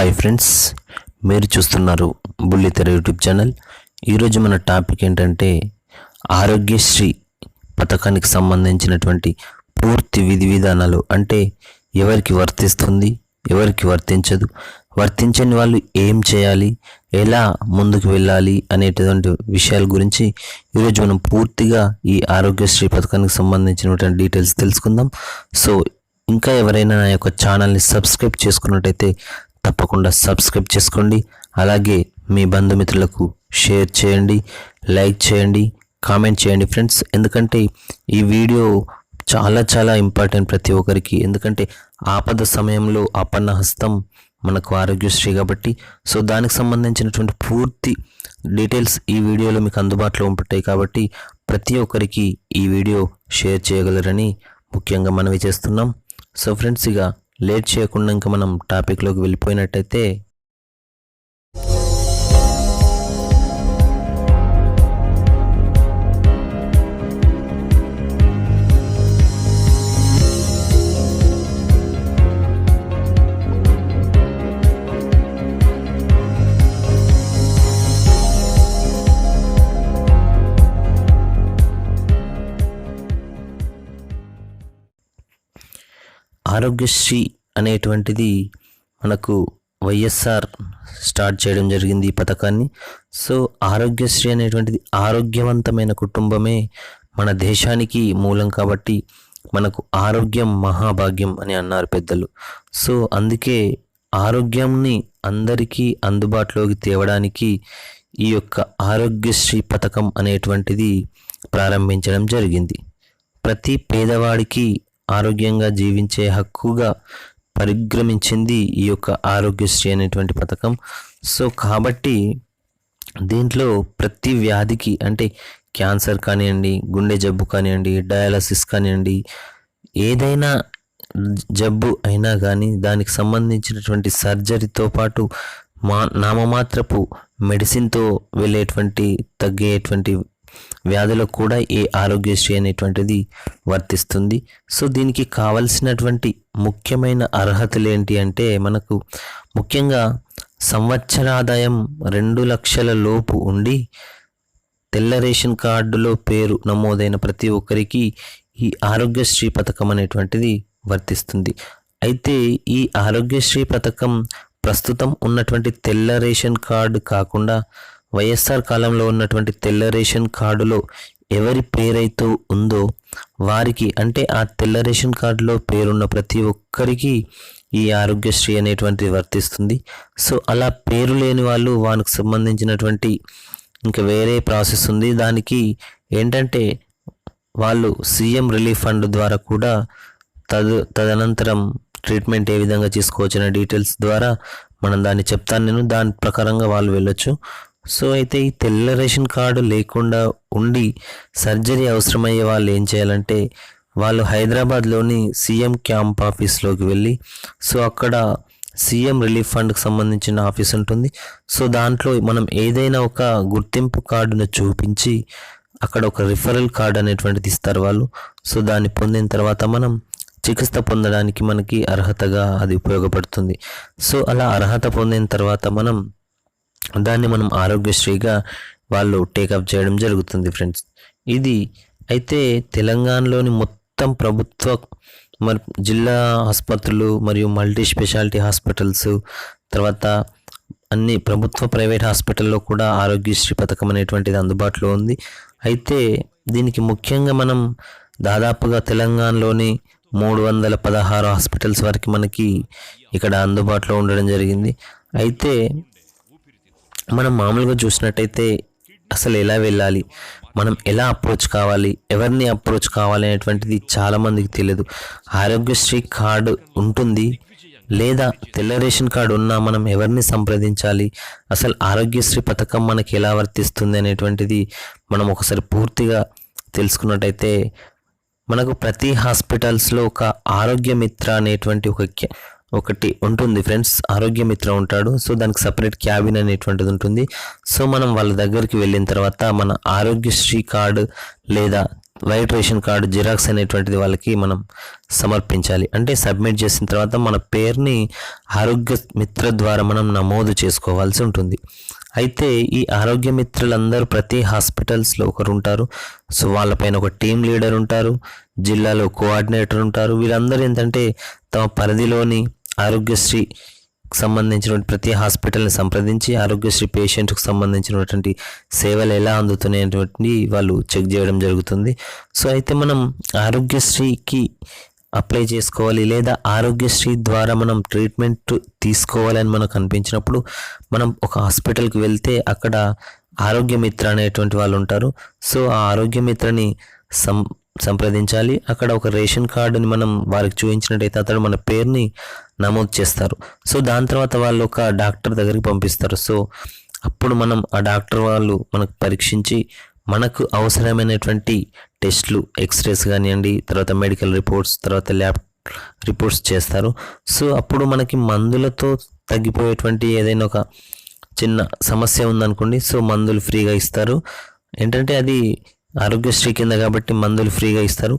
Hi friends మీరు చూస్తున్నారు బుల్లితెర యూట్యూబ్ ఛానల్. ఈరోజు మన టాపిక్ ఏంటంటే ఆరోగ్యశ్రీ పథకానికి సంబంధించినటువంటి పూర్తి విధి విధానాలు. అంటే ఎవరికి వర్తిస్తుంది ఎవరికి వర్తించదు వర్తించని వాళ్ళు ఏం చేయాలి ఎలా ముందుకు వెళ్ళాలి అనేటువంటి విషయాల గురించి ఈరోజు మనం పూర్తిగా ఈ ఆరోగ్యశ్రీ పథకానికి సంబంధించినటువంటి డీటెయిల్స్ తెలుసుకుందాం. సో ఇంకా ఎవరైనా నా యొక్క ఛానల్ని సబ్స్క్రైబ్ చేసుకున్నట్టయితే తప్పకుండా సబ్స్క్రైబ్ చేసుకోండి. అలాగే మీ బంధుమిత్రులకు షేర్ చేయండి లైక్ చేయండి కామెంట్ చేయండి ఫ్రెండ్స్. ఎందుకంటే ఈ వీడియో చాలా చాలా ఇంపార్టెంట్ ప్రతి ఒక్కరికి. ఎందుకంటే ఆపద సమయంలో అపన్న హస్తం మనకు ఆరోగ్యశ్రీ కాబట్టి. సో దానికి సంబంధించినటువంటి పూర్తి డీటెయిల్స్ ఈ వీడియోలో మీకు అందుబాటులో ఉంటాయి కాబట్టి ప్రతి ఒక్కరికి ఈ వీడియో షేర్ చేయగలరని ముఖ్యంగా మనవి చేస్తున్నాం. సో ఫ్రెండ్స్ ఇక లేట్ చేయకుండా ఇంకా మనం టాపిక్లోకి వెళ్ళిపోయినట్టయితే ఆరోగ్యశ్రీ అనేటువంటిది మనకు వైఎస్ఆర్ స్టార్ట్ చేయడం జరిగింది ఈ పథకాన్ని. సో ఆరోగ్యశ్రీ అనేటువంటిది ఆరోగ్యవంతమైన కుటుంబమే మన దేశానికి మూలం కాబట్టి మనకు ఆరోగ్యం మహాభాగ్యం అని అన్నారు పెద్దలు. సో అందుకే ఆరోగ్యంని అందరికీ అందుబాటులోకి తేవడానికి ఈ యొక్క ఆరోగ్యశ్రీ పథకం అనేటువంటిది ప్రారంభించడం జరిగింది. ప్రతి పేదవాడికి ఆరోగ్యంగా జీవించే హక్కుగా పరిగ్రమించింది ఈ యొక్క ఆరోగ్యశ్రీ అనేటువంటి పథకం. సో కాబట్టి దీంట్లో ప్రతి వ్యాధికి అంటే క్యాన్సర్ కానివ్వండి గుండె జబ్బు కానివ్వండి డయాలసిస్ కానివ్వండి ఏదైనా జబ్బు అయినా కానీ దానికి సంబంధించినటువంటి సర్జరీతో పాటు మా నామమాత్రపు మెడిసిన్తో వెళ్ళేటువంటి తగ్గేటువంటి వ్యాధులకు కూడా ఈ ఆరోగ్యశ్రీ అనేటువంటిది వర్తిస్తుంది. సో దీనికి కావలసినటువంటి ముఖ్యమైన అర్హతలు ఏంటి అంటే మనకు ముఖ్యంగా సంవత్సర ఆదాయం రెండు లక్షల లోపు ఉండి తెల్ల రేషన్ కార్డులో పేరు నమోదైన ప్రతి ఒక్కరికి ఈ ఆరోగ్యశ్రీ పథకం అనేటువంటిది వర్తిస్తుంది. అయితే ఈ ఆరోగ్యశ్రీ పథకం ప్రస్తుతం ఉన్నటువంటి తెల్ల రేషన్ కార్డు కాకుండా వైఎస్ఆర్ కాలంలో ఉన్నటువంటి తెల్ల రేషన్ కార్డులో ఎవరి పేరైతే ఉందో వారికి అంటే ఆ తెల్ల రేషన్ కార్డులో పేరున్న ప్రతి ఒక్కరికి ఈ ఆరోగ్యశ్రీ అనేటువంటిది వర్తిస్తుంది. సో అలా పేరు లేని వాళ్ళు వానికి సంబంధించినటువంటి ఇంకా వేరే ప్రాసెస్ ఉంది. దానికి ఏంటంటే వాళ్ళు సీఎం రిలీఫ్ ఫండ్ ద్వారా కూడా తదు తదనంతరం ట్రీట్మెంట్ ఏ విధంగా చేసుకోవచ్చు అనే డీటెయిల్స్ ద్వారా మనం దాన్ని చెప్తాను నేను. దాని ప్రకారంగా వాళ్ళు వెళ్ళొచ్చు. సో అయితే ఈ తెల్ల రేషన్ కార్డు లేకుండా ఉండి సర్జరీ అవసరమయ్యే వాళ్ళు ఏం చేయాలంటే వాళ్ళు హైదరాబాద్లోని సీఎం క్యాంప్ ఆఫీస్లోకి వెళ్ళి సో అక్కడ సీఎం రిలీఫ్ ఫండ్కి సంబంధించిన ఆఫీస్ ఉంటుంది. సో దాంట్లో మనం ఏదైనా ఒక గుర్తింపు కార్డును చూపించి అక్కడ ఒక రిఫరల్ కార్డ్ అనేటువంటిది ఇస్తారు వాళ్ళు. సో దాన్ని పొందిన తర్వాత మనం చికిత్స పొందడానికి మనకి అర్హతగా అది ఉపయోగపడుతుంది. సో అలా అర్హత పొందిన తర్వాత మనం దాన్ని మనం ఆరోగ్యశ్రీగా వాళ్ళు టేకప్ చేయడం జరుగుతుంది ఫ్రెండ్స్ ఇది అయితే తెలంగాణలోని మొత్తం ప్రభుత్వ మరి జిల్లా ఆసుపత్రులు మరియు మల్టీ స్పెషాలిటీ హాస్పిటల్స్ తర్వాత అన్ని ప్రభుత్వ ప్రైవేట్ హాస్పిటల్లో కూడా ఆరోగ్యశ్రీ పథకం అనేటువంటిది అందుబాటులో ఉంది. అయితే దీనికి ముఖ్యంగా మనం దాదాపుగా తెలంగాణలోని మూడు వందల పదహారు హాస్పిటల్స్ వరకు మనకి ఇక్కడ అందుబాటులో ఉండడం జరిగింది. అయితే మనం మామూలుగా చూసినట్టయితే అసలు ఎలా వెళ్ళాలి? మనం ఎలా అప్రోచ్ కావాలి? ఎవరిని అప్రోచ్ కావాలి అనేటువంటిది చాలామందికి తెలియదు ఆరోగ్యశ్రీ కార్డు ఉంటుంది. లేదా తెల్ల రేషన్ కార్డు ఉన్నా మనం ఎవరిని సంప్రదించాలి? అసలు ఆరోగ్యశ్రీ పథకం మనకి ఎలా వర్తిస్తుంది అనేటువంటిది మనం ఒకసారి పూర్తిగా తెలుసుకున్నట్టయితే మనకు ప్రతి హాస్పిటల్స్లో ఒక ఆరోగ్య మిత్ర అనేటువంటి ఒక క్యా- ఒకటి ఉంటుంది. ఫ్రెండ్స్ ఆరోగ్య మిత్ర ఉంటాడు. సో దానికి సపరేట్ క్యాబిన్ అనేటువంటిది ఉంటుంది. సో మనం వాళ్ళ దగ్గరికి వెళ్ళిన తర్వాత మన ఆరోగ్యశ్రీ కార్డు లేదా వైట్ రేషన్ కార్డు జిరాక్స్ అనేటువంటిది వాళ్ళకి మనం సమర్పించాలి. అంటే సబ్మిట్ చేసిన తర్వాత మన పేరుని ఆరోగ్య మిత్ర ద్వారా మనం నమోదు చేసుకోవాల్సి ఉంటుంది. అయితే ఈ ఆరోగ్య మిత్రులందరూ ప్రతి హాస్పిటల్స్లో ఒకరు ఉంటారు సో వాళ్ళపైన ఒక టీం లీడర్ ఉంటారు. జిల్లాలో కోఆర్డినేటర్ ఉంటారు. వీళ్ళందరూ ఏంటంటే తమ పరిధిలోని ఆరోగ్యశ్రీ సంబంధించినటువంటి ప్రతి హాస్పిటల్ని సంప్రదించి ఆరోగ్యశ్రీ పేషెంట్కి సంబంధించినటువంటి సేవలు ఎలా అందుతున్నాయటువంటి వాళ్ళు చెక్ చేయడం జరుగుతుంది. సో అయితే మనం ఆరోగ్యశ్రీకి అప్లై చేసుకోవాలి లేదా ఆరోగ్యశ్రీ ద్వారా మనం ట్రీట్మెంట్ తీసుకోవాలని మనకు అనిపించినప్పుడు మనం ఒక హాస్పిటల్కి వెళ్తే అక్కడ ఆరోగ్య మిత్ర అనేటువంటి వాళ్ళు ఉంటారు. సో ఆ ఆరోగ్య మిత్రని సం సంప్రదించాలి. అక్కడ ఒక రేషన్ కార్డుని మనం వారికి చూపించినట్టయితే అతడు మన పేరుని నమోదు చేస్తారు. సో దాని తర్వాత వాళ్ళు ఒక డాక్టర్ దగ్గరికి పంపిస్తారు. సో అప్పుడు మనం ఆ డాక్టర్ వాళ్ళు మనకు పరీక్షించి మనకు అవసరమైనటువంటి టెస్ట్లు ఎక్స్రేస్ కానివ్వండి తర్వాత మెడికల్ రిపోర్ట్స్ తర్వాత ల్యాబ్ రిపోర్ట్స్ చేస్తారు. సో అప్పుడు మనకి మందులతో తగ్గిపోయేటువంటి ఏదైనా ఒక చిన్న సమస్య ఉందనుకోండి. సో మందులు ఫ్రీగా ఇస్తారు. ఏంటంటే అది ఆరోగ్యశ్రీ కింద కాబట్టి మందులు ఫ్రీగా ఇస్తారు.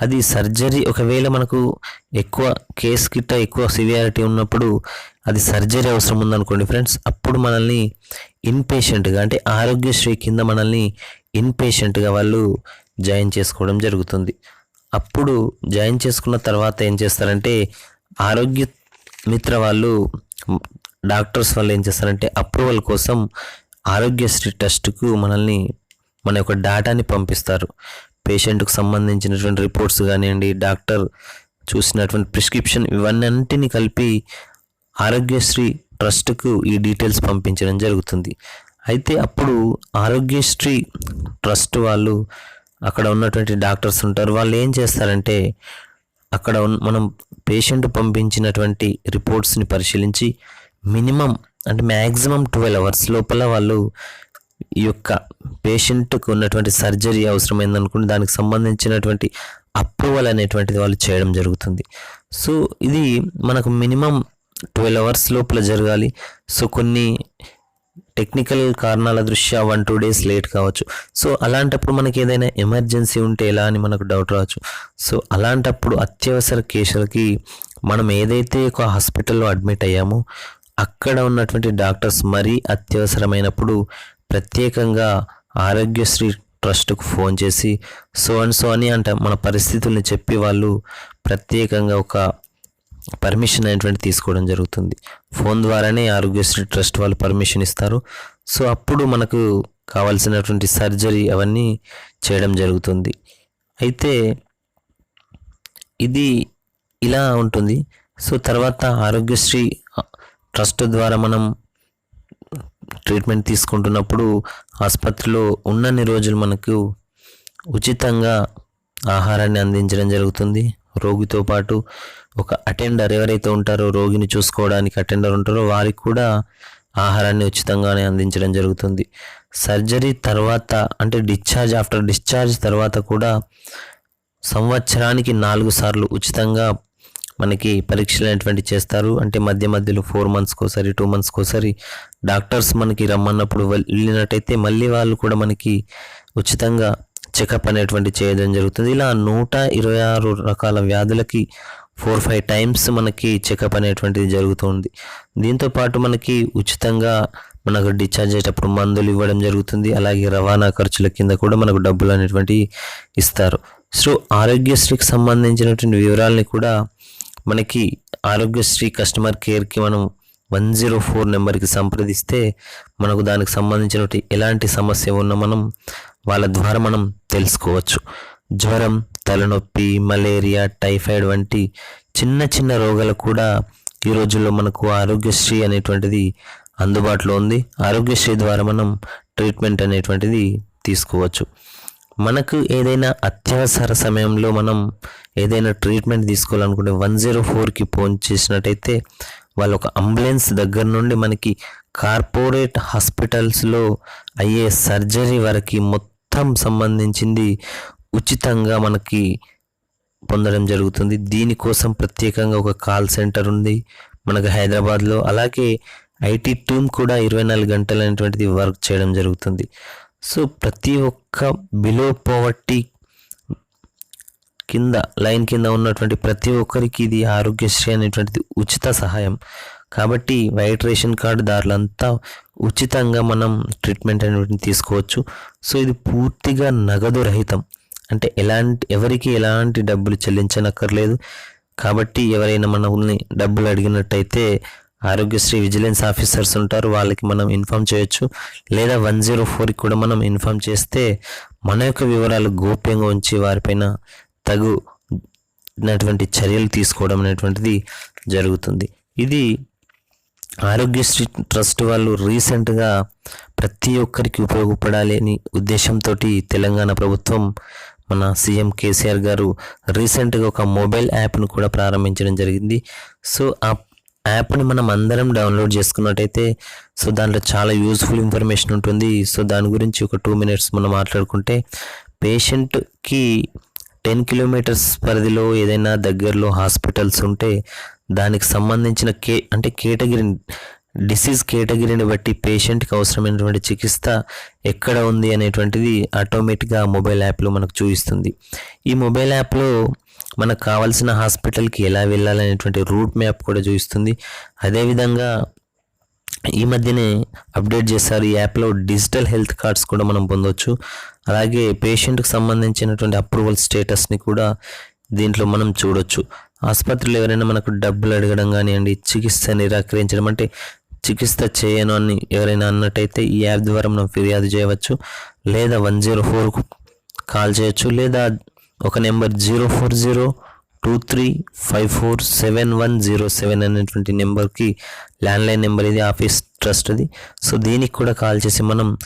అది సర్జరీ ఒకవేళ మనకు ఎక్కువ కేస్ గిట్ట ఎక్కువ సివియారిటీ ఉన్నప్పుడు అది సర్జరీ అవసరం ఉందనుకోండి ఫ్రెండ్స్ అప్పుడు మనల్ని ఇన్పేషెంట్గా అంటే ఆరోగ్యశ్రీ కింద మనల్ని ఇన్పేషెంట్గా వాళ్ళు జాయిన్ చేసుకోవడం జరుగుతుంది. అప్పుడు జాయిన్ చేసుకున్న తర్వాత ఏం చేస్తారంటే ఆరోగ్య మిత్ర వాళ్ళు డాక్టర్స్ వాళ్ళు ఏం చేస్తారంటే అప్రూవల్ కోసం ఆరోగ్యశ్రీ టెస్ట్కు మనల్ని మన యొక్క డేటాని పంపిస్తారు. పేషెంట్కు సంబంధించినటువంటి రిపోర్ట్స్ కానివ్వండి డాక్టర్ చూసినటువంటి ప్రిస్క్రిప్షన్ ఇవన్నింటిని కలిపి ఆరోగ్యశ్రీ ట్రస్ట్కు ఈ డీటెయిల్స్ పంపించడం జరుగుతుంది. అయితే అప్పుడు ఆరోగ్యశ్రీ ట్రస్ట్ వాళ్ళు అక్కడ ఉన్నటువంటి డాక్టర్స్ ఉంటారు. వాళ్ళు ఏం చేస్తారంటే అక్కడ మనం పేషెంట్ పంపించినటువంటి రిపోర్ట్స్ని పరిశీలించి మినిమం అంటే మ్యాక్సిమం ట్వెల్వ్ అవర్స్ లోపల వాళ్ళు ఈ యొక్క పేషెంట్కు ఉన్నటువంటి సర్జరీ అవసరమైందనుకుంటే దానికి సంబంధించినటువంటి అప్రూవల్ అనేటువంటిది వాళ్ళు చేయడం జరుగుతుంది. సో ఇది మనకు మినిమం ట్వెల్వ్ అవర్స్ లోపల జరగాలి. సో కొన్ని టెక్నికల్ కారణాల దృష్ట్యా వన్ టూ డేస్ లేట్ కావచ్చు. సో అలాంటప్పుడు మనకి ఏదైనా ఎమర్జెన్సీ ఉంటే ఎలా అని మనకు డౌట్ రావచ్చు. సో అలాంటప్పుడు అత్యవసర కేసులకి మనం ఏదైతే ఒక హాస్పిటల్లో అడ్మిట్ అయ్యామో అక్కడ ఉన్నటువంటి డాక్టర్స్ మరీ అత్యవసరమైనప్పుడు ప్రత్యేకంగా ఆరోగ్యశ్రీ ట్రస్ట్కు ఫోన్ చేసి సో అండ్ సో అని అంటే మన పరిస్థితుల్ని చెప్పి వాళ్ళు ప్రత్యేకంగా ఒక పర్మిషన్ అనేటువంటి తీసుకోవడం జరుగుతుంది. ఫోన్ ద్వారానే ఆరోగ్యశ్రీ ట్రస్ట్ వాళ్ళు పర్మిషన్ ఇస్తారు. సో అప్పుడు మనకు కావాల్సినటువంటి సర్జరీ అవన్నీ చేయడం జరుగుతుంది. అయితే ఇది ఇలా ఉంటుంది. సో తర్వాత ఆరోగ్యశ్రీ ట్రస్ట్ ద్వారా మనం ట్రీట్మెంట్ తీసుకుంటున్నప్పుడు ఆసుపత్రిలో ఉన్నన్ని రోజులు మనకు ఉచితంగా ఆహారాన్ని అందించడం జరుగుతుంది. రోగితో పాటు ఒక అటెండర్ ఎవరైతే ఉంటారో రోగిని చూసుకోవడానికి అటెండర్ ఉంటారో వారికి కూడా ఆహారాన్ని ఉచితంగానే అందించడం జరుగుతుంది. సర్జరీ తర్వాత అంటే డిశ్చార్జ్ ఆఫ్టర్ డిశ్చార్జ్ తర్వాత కూడా సంవత్సరానికి నాలుగు సార్లు ఉచితంగా మనకి పరీక్షలు అనేటువంటి చేస్తారు. అంటే మధ్య మధ్యలో ఫోర్ మంత్స్కి ఒకసారి టూ మంత్స్కి ఒకసారి డాక్టర్స్ మనకి రమ్మన్నప్పుడు వెళ్ళినట్టయితే మళ్ళీ వాళ్ళు కూడా మనకి ఉచితంగా చెకప్ అనేటువంటి చేయడం జరుగుతుంది. ఇలా నూట ఇరవై ఆరు రకాల వ్యాధులకి ఫోర్ ఫైవ్ టైమ్స్ మనకి చెకప్ అనేటువంటిది జరుగుతుంది దీంతో పాటు మనకి ఉచితంగా మనకు డిశ్చార్జ్ అయ్యేటప్పుడు మందులు ఇవ్వడం జరుగుతుంది. అలాగే రవాణా ఖర్చుల కింద కూడా మనకు డబ్బులు అనేటువంటివి ఇస్తారు. సో ఆరోగ్యశ్రీకి సంబంధించినటువంటి వివరాలని కూడా మనకి ఆరోగ్యశ్రీ కస్టమర్ కేర్కి మనం వన్ జీరో ఫోర్ నెంబర్కి సంప్రదిస్తే మనకు దానికి సంబంధించినటువంటి ఎలాంటి సమస్య ఉన్నా మనం వాళ్ళ ద్వారా మనం తెలుసుకోవచ్చు. జ్వరం తలనొప్పి మలేరియా టైఫాయిడ్ వంటి చిన్న చిన్న రోగాలు కూడా ఈ రోజుల్లో మనకు ఆరోగ్యశ్రీ అనేటువంటిది అందుబాటులో ఉంది. ఆరోగ్యశ్రీ ద్వారా మనం ట్రీట్మెంట్ అనేటువంటిది తీసుకోవచ్చు. మనకు ఏదైనా అత్యవసర సమయంలో మనం ఏదైనా ట్రీట్మెంట్ తీసుకోవాలనుకుంటే వన్ జీరో ఫోర్కి ఫోన్ చేసినట్టయితే వాళ్ళు ఒక అంబులెన్స్ దగ్గర నుండి మనకి కార్పొరేట్ హాస్పిటల్స్లో అయ్యే సర్జరీ వరకు మొత్తం సంబంధించింది ఉచితంగా మనకి పొందడం జరుగుతుంది. దీనికోసం ప్రత్యేకంగా ఒక కాల్ సెంటర్ ఉంది మనకు హైదరాబాద్లో. అలాగే ఐటీ టీమ్ కూడా ఇరవై నాలుగు గంటలు అనేటువంటిది వర్క్ చేయడం జరుగుతుంది. సో ప్రతి ఒక్క బిలో పవర్టీ కింద లైన్ కింద ఉన్నటువంటి ప్రతి ఒక్కరికి ఇది ఆరోగ్యశ్రీ అనేటువంటిది ఉచిత సహాయం. కాబట్టి వైట్ రేషన్ కార్డు దారులంతా ఉచితంగా మనం ట్రీట్మెంట్ అనేటువంటిది తీసుకోవచ్చు. సో ఇది పూర్తిగా నగదు రహితం. అంటే ఎలాంటి ఎవరికి ఎలాంటి డబ్బులు చెల్లించనక్కర్లేదు. కాబట్టి ఎవరైనా మనల్ని డబ్బులు అడిగినట్టయితే ఆరోగ్యశ్రీ విజిలెన్స్ ఆఫీసర్స్ ఉంటారు వాళ్ళకి మనం ఇన్ఫామ్ చేయొచ్చు. లేదా వన్ జీరో ఫోర్కి కూడా మనం ఇన్ఫామ్ చేస్తే మన యొక్క వివరాలు గోప్యంగా ఉంచి వారిపైన తగు నటువంటి చర్యలు తీసుకోవడం అనేటువంటిది జరుగుతుంది. ఇది ఆరోగ్యశ్రీ ట్రస్ట్ వాళ్ళు రీసెంట్గా ప్రతి ఒక్కరికి ఉపయోగపడాలి అని ఉద్దేశంతో తెలంగాణ ప్రభుత్వం మన సీఎం కేసీఆర్ గారు రీసెంట్గా ఒక మొబైల్ యాప్ను కూడా ప్రారంభించడం జరిగింది. సో ఆ యాప్ని మనం అందరం డౌన్లోడ్ చేసుకున్నట్టయితే సో దాంట్లో చాలా యూస్ఫుల్ ఇన్ఫర్మేషన్ ఉంటుంది. సో దాని గురించి ఒక టూ మినిట్స్ మనం మాట్లాడుకుంటే పేషెంట్కి టెన్ కిలోమీటర్స్ పరిధిలో ఏదైనా దగ్గరలో హాస్పిటల్స్ ఉంటే దానికి సంబంధించిన కే అంటే కేటగిరీ డిసీజ్ కేటగిరీని బట్టి పేషెంట్కి అవసరమైనటువంటి చికిత్స ఎక్కడ ఉంది అనేటువంటిది ఆటోమేటిక్గా మొబైల్ యాప్లో మనకు చూపిస్తుంది. ఈ మొబైల్ యాప్లో మనకు కావాల్సిన హాస్పిటల్కి ఎలా వెళ్ళాలనేటువంటి రూట్ మ్యాప్ కూడా చూపిస్తుంది. అదేవిధంగా ఈ మధ్యనే అప్డేట్ చేశారు ఈ యాప్లో డిజిటల్ హెల్త్ కార్డ్స్ కూడా మనం పొందవచ్చు అలాగే పేషెంట్కి సంబంధించినటువంటి అప్రూవల్ స్టేటస్ని కూడా దీంట్లో మనం చూడొచ్చు. ఆసుపత్రులు ఎవరైనా మనకు డబ్బులు అడగడం కానివ్వండి చికిత్స నిరాకరించడం అంటే చికిత్స చేయను అని ఎవరైనా అన్నట్టయితే ఈ యాప్ ద్వారా మనం ఫిర్యాదు చేయవచ్చు. లేదా వన్ జీరో ఫోర్కు కాల్ చేయొచ్చు. లేదా ఒక number zero four zero two three five four seven one zero seven అనేటువంటి నెంబర్కి ల్యాండ్లైన్ నెంబర్ ఇది ఆఫీస్ ట్రస్ట్ అది. సో దీనికి కూడా కాల్ చేసి మనం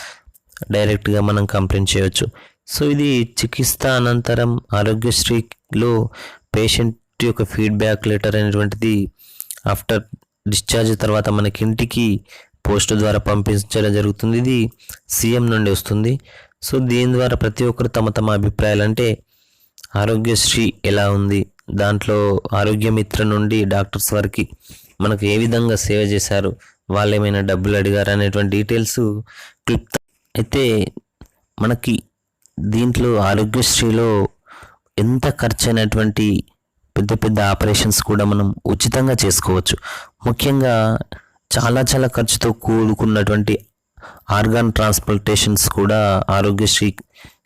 డైరెక్ట్గా మనం కంప్లైంట్ చేయవచ్చు సో ఇది చికిత్స అనంతరం ఆరోగ్యశ్రీలో పేషెంట్ యొక్క ఫీడ్బ్యాక్ లెటర్ అనేటువంటిది ఆఫ్టర్ డిశ్చార్జ్ తర్వాత మనకి ఇంటికి పోస్ట్ ద్వారా పంపించడం జరుగుతుంది. ఇది సీఎం నుండి వస్తుంది. సో దీని ద్వారా ప్రతి ఒక్కరు తమ తమ అభిప్రాయాలు అంటే ఆరోగ్యశ్రీ ఎలా ఉంది? దాంట్లో ఆరోగ్యమిత్ర నుండి డాక్టర్స్ వరకు మనకు ఏ విధంగా సేవ చేశారు? వాళ్ళు ఏమైనా డబ్బులు అడిగారు అనేటువంటి డీటెయిల్స్ క్లిప్ అయితే మనకి దీంట్లో ఆరోగ్యశ్రీలో ఎంత ఖర్చు అయినటువంటి పెద్ద పెద్ద ఆపరేషన్స్ కూడా మనం ఉచితంగా చేసుకోవచ్చు. ముఖ్యంగా చాలా చాలా ఖర్చుతో కూడుకున్నటువంటి ఆర్గాన్ ట్రాన్స్ప్లాంటేషన్స్ కూడా ఆరోగ్యశ్రీ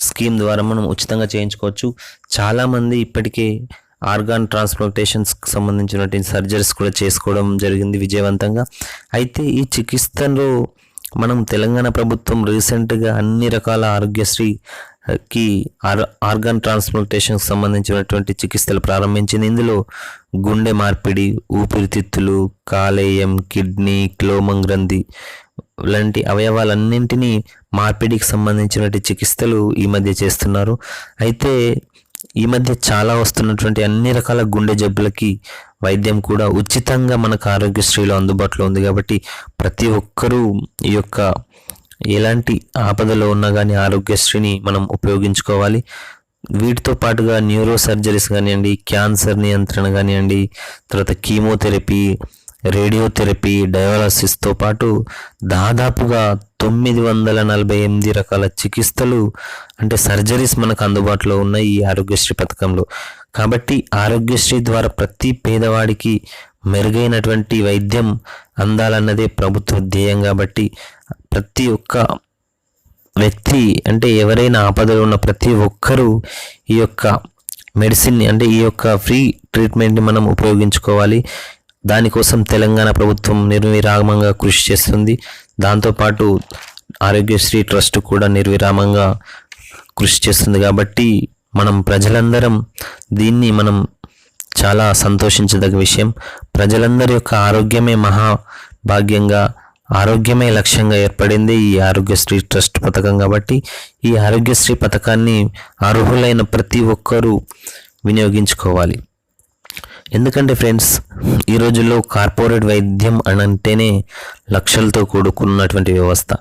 స్కీమ్ ద్వారా మనం ఉచితంగా చేయించుకోవచ్చు. చాలామంది ఇప్పటికే ఆర్గాన్ ట్రాన్స్ప్లాంటేషన్స్కి సంబంధించినటువంటి సర్జరీస్ కూడా చేసుకోవడం జరిగింది విజయవంతంగా. అయితే ఈ చికిత్సలో మనం తెలంగాణ ప్రభుత్వం రీసెంట్గా అన్ని రకాల ఆరోగ్యశ్రీకి ఆర్ ఆర్గాన్ ట్రాన్స్ప్లాంటేషన్కి సంబంధించినటువంటి చికిత్సలు ప్రారంభించింది. ఇందులో గుండె మార్పిడి ఊపిరితిత్తులు కాలేయం కిడ్నీ క్లోమం గ్రంథి లాంటి అవయవాలన్నింటినీ మార్పిడికి సంబంధించినటువంటి చికిత్సలు ఈ మధ్య చేస్తున్నారు. అయితే ఈ మధ్య చాలా వస్తున్నటువంటి అన్ని రకాల గుండె జబ్బులకి వైద్యం కూడా ఉచితంగా మనకు ఆరోగ్యశ్రీలో అందుబాటులో ఉంది కాబట్టి ప్రతి ఒక్కరూ ఈ యొక్క ఎలాంటి ఆపదలో ఉన్నా కానీ ఆరోగ్యశ్రీని మనం ఉపయోగించుకోవాలి. వీటితో పాటుగా న్యూరో సర్జరీస్ కానివ్వండి క్యాన్సర్ నియంత్రణ కానివ్వండి తర్వాత కీమోథెరపీ రేడియోథెరపీ డయాలసిస్తో పాటు దాదాపుగా తొమ్మిది వందల నలభై ఎనిమిది రకాల చికిత్సలు అంటే సర్జరీస్ మనకు అందుబాటులో ఉన్నాయి ఈ ఆరోగ్యశ్రీ పథకంలో. కాబట్టి ఆరోగ్యశ్రీ ద్వారా ప్రతి పేదవాడికి మెరుగైనటువంటి వైద్యం అందాలన్నదే ప్రభుత్వ ధ్యేయం కాబట్టి ప్రతి ఒక్క వ్యక్తి అంటే ఎవరైనా ఆపదలో ఉన్న ప్రతి ఒక్కరూ ఈ యొక్క మెడిసిన్ని అంటే ఈ యొక్క ఫ్రీ ట్రీట్మెంట్ని మనం ఉపయోగించుకోవాలి. దానికోసం తెలంగాణ ప్రభుత్వం నిర్విరామంగా కృషి చేస్తుంది. దాంతోపాటు ఆరోగ్యశ్రీ ట్రస్ట్ కూడా నిర్విరామంగా కృషి చేస్తుంది కాబట్టి మనం ప్రజలందరం దీన్ని మనం చాలా సంతోషించదగ్గ విషయం. ప్రజలందరి యొక్క ఆరోగ్యమే మహా భాగ్యంగా ఆరోగ్యమే లక్ష్యంగా ఏర్పడింది ఈ ఆరోగ్యశ్రీ ట్రస్ట్ పథకం కాబట్టి. ఈ ఆరోగ్యశ్రీ పథకాన్ని అర్హులైన ప్రతి ఒక్కరూ వినియోగించుకోవాలి. ఎందుకంటే ఫ్రెండ్స్ ఈ రోజుల్లో కార్పొరేట్ వైద్యం అని అంటేనే లక్షలతో కూడుకున్నటువంటి వ్యవస్థ.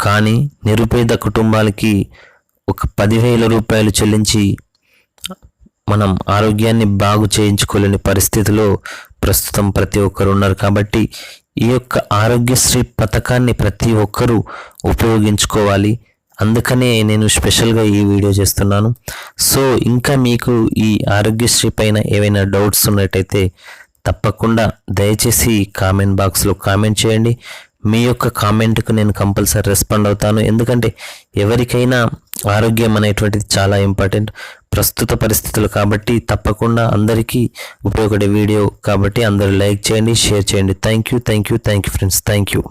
కానీ నిరుపేద కుటుంబాలకి ఒక పదివేల రూపాయలు చెల్లించి మనం ఆరోగ్యాన్ని బాగు చేయించుకోలేని పరిస్థితిలో ప్రస్తుతం ప్రతి ఒక్కరు ఉన్నారు. కాబట్టి ఈ యొక్క ఆరోగ్యశ్రీ పథకాన్ని ప్రతి ఒక్కరూ ఉపయోగించుకోవాలి. అందుకనే నేను స్పెషల్గా ఈ వీడియో చేస్తున్నాను. సో ఇంకా మీకు ఈ ఆరోగ్యశ్రీ పైన ఏవైనా డౌట్స్ ఉన్నట్టయితే తప్పకుండా దయచేసి కామెంట్ బాక్స్లో కామెంట్ చేయండి. మీ యొక్క కామెంట్కు నేను కంపల్సరీ రెస్పాండ్ అవుతాను. ఎందుకంటే ఎవరికైనా ఆరోగ్యం అనేటువంటిది చాలా ఇంపార్టెంట్ ప్రస్తుత పరిస్థితులు కాబట్టి తప్పకుండా అందరికీ ఉపయోగపడే వీడియో కాబట్టి అందరూ లైక్ చేయండి షేర్ చేయండి. Thank you thank you thank you friends thank you